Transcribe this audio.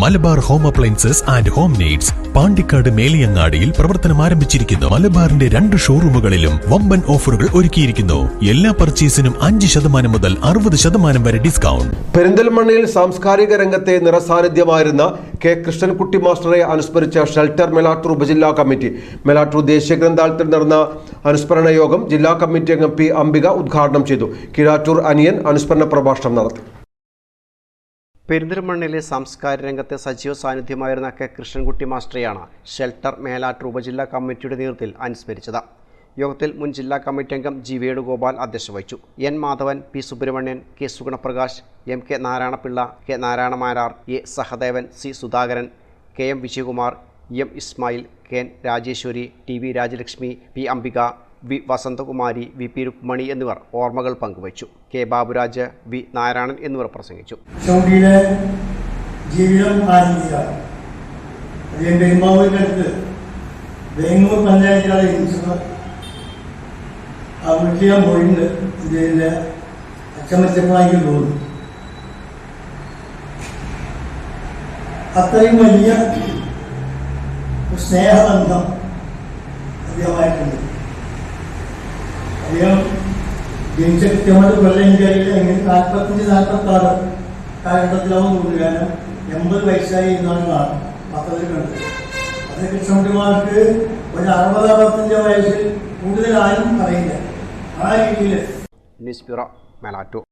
Malabar home appliances and home needs Pandikkad മേലിയങ്ങാടിയിൽ പ്രവർത്തനം ആരംഭിച്ചിരിക്കുന്നു. മലബാറിന്റെ രണ്ട് ഷോറൂമുകളിലും വമ്പൻ ഓഫറുകൾ ഒരുക്കിയിരിക്കുന്നു. എല്ലാ പർച്ചേസിനും അഞ്ച് ശതമാനം മുതൽ അറുപത് ശതമാനം വരെ ഡിസ്കൗണ്ട്. പെരിന്തൽമണ്ണയിൽ സാംസ്കാരിക രംഗത്തെ നിറസാന്നിധ്യമായിരുന്ന കെ കൃഷ്ണൻകുട്ടി മാസ്റ്ററെ അനുസ്മരിച്ച ഷെൽട്ടർ മെലാട്ടൂർ ഉപജില്ലാ കമ്മിറ്റി. മെലാട്ടൂർ ദേശീയ ഗ്രന്ഥാലയത്തിൽ നടന്ന അനുസ്മരണ യോഗം ജില്ലാ കമ്മിറ്റി അംഗം പി അംബിക ഉദ്ഘാടനം ചെയ്തു. കിഴാറ്റൂർ അനിയൻ അനുസ്മരണ പ്രഭാഷണം നടത്തി. പെരിന്തൽമണ്ണിലെ സംസ്കാര രംഗത്തെ സജീവ സാന്നിധ്യമായിരുന്ന കെ. കൃഷ്ണൻകുട്ടി മാസ്റ്ററെയാണ് ഷെൽട്ടർ മേലാറ്റൂർ ഉപജില്ലാ കമ്മിറ്റിയുടെ നേതൃത്വത്തിൽ അനുസ്മരിച്ചത്. യോഗത്തിൽ മുൻ ജില്ലാ കമ്മിറ്റി അംഗം ജി. വേണുഗോപാൽ അധ്യക്ഷത വഹിച്ചു. N. Madhavan P. Subramanian K. Sugunaprakash M. K. Narayanapillai K. Narayanamarar A. Sahadevan C. Sudhakaran K. M. Vijayakumar M. Ismail K. N. Rajeswari T. V. Rajalakshmi P. Ambika V Vasanthakumari V P Rukmani എന്നിവർ ഓർമ്മകൾ പങ്കുവച്ചു. K Baburaj V Narayanan എന്നിവർ പ്രസംഗിച്ചു. അത്രയും വലിയ സ്നേഹബന്ധം അദ്ദേഹമായിട്ടുണ്ട് അദ്ദേഹം ജനിച്ച കൃത്യമായിട്ട് കൊല്ലം ഇന്ത്യയിൽ എങ്ങനെ നാൽപ്പത്തഞ്ച് നാൽപ്പത്തി ആറ് കാലഘട്ടത്തിലാവും തോന്നുന്നു. കാരണം എൺപത് വയസ്സായി എന്നാണ് പത്രത്തിൽ കണ്ടത്. അത് കൃഷ്ണകുട്ടിമാർക്ക് ഒരു അറുപത് അറുപത്തഞ്ച് വയസ്സിൽ കൂടുതലാരും അറിയില്ല. ആ രീതിയിൽ ന്യൂസ് ബ്യൂറോ മേലാറ്റൂർ.